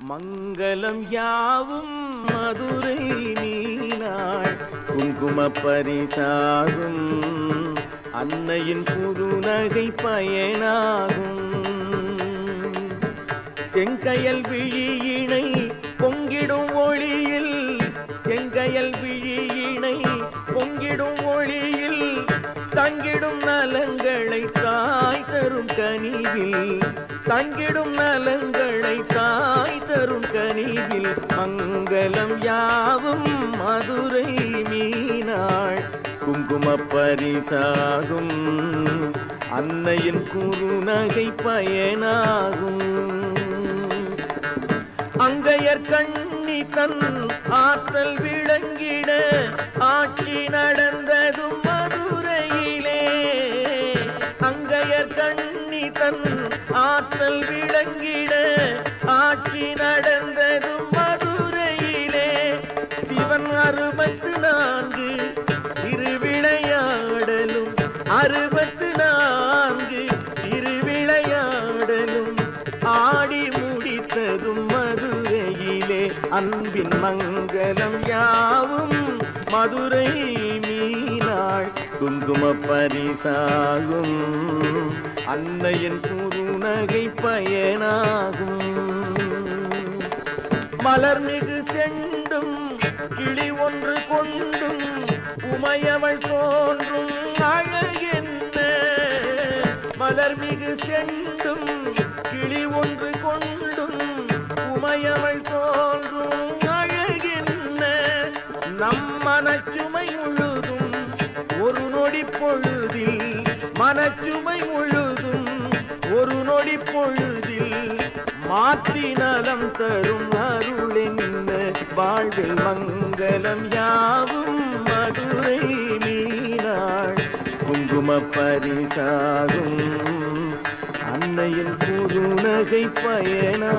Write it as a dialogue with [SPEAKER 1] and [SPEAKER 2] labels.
[SPEAKER 1] மங்களம் யாவும் மதுரை மீனாள் குங்கும பரிசாகும் அன்னையின் குறுநகை பயனாகும். செங்கையல் விழியினை பொங்கிடும் ஒளியில் செங்கையல் விழியினை பொங்கிடும் ஒளியில் தங்கிடும் நலங்களை தாய் தரும் கனிவில் தங்கிடும் நலங்களை தாய் தரும் கனிவில் மங்களம் யாவும் மதுரை குங்கும பரிசாகும் அன்னையின் குறுநகை பயனாகும். அங்கையர் கண்ணி தன் ஆற்றல் விளங்கிட ஆட்சி நடந்ததும் மதுரையிலே. அங்கையர் கண்ணி தன் ஆற்றல் விளங்கிட ஆட்சி நடந்ததும் மதுரையிலே. சிவன் அறுபத்து நான்கு அன்பின் மங்களம் யாவும் மதுரை மீனாள் குங்கும பரிசாகும் அன்னையின் குறுநகை பயனாகும். மலர்மிகு செண்டும் கிளி ஒன்று கொண்டும் உமையவள் தோன்றும் அழகென்ன மலர்மிகு செண்டும் கிளி ஒன்று கொண்டும் உமையவள் தோன்றும் நம் மனச்சுமை முழுதும் ஒரு நொடி பொழுதில் மனச்சுமை முழுதும் ஒரு நொடி பொழுதில் மாற்றி நலம் தரும் அருள் என்ன வாழ்வில் மங்களம் யாவும் மதுரை மீனாள். குங்கும பரிசாகும் அன்னையின் குறுநகை பயனா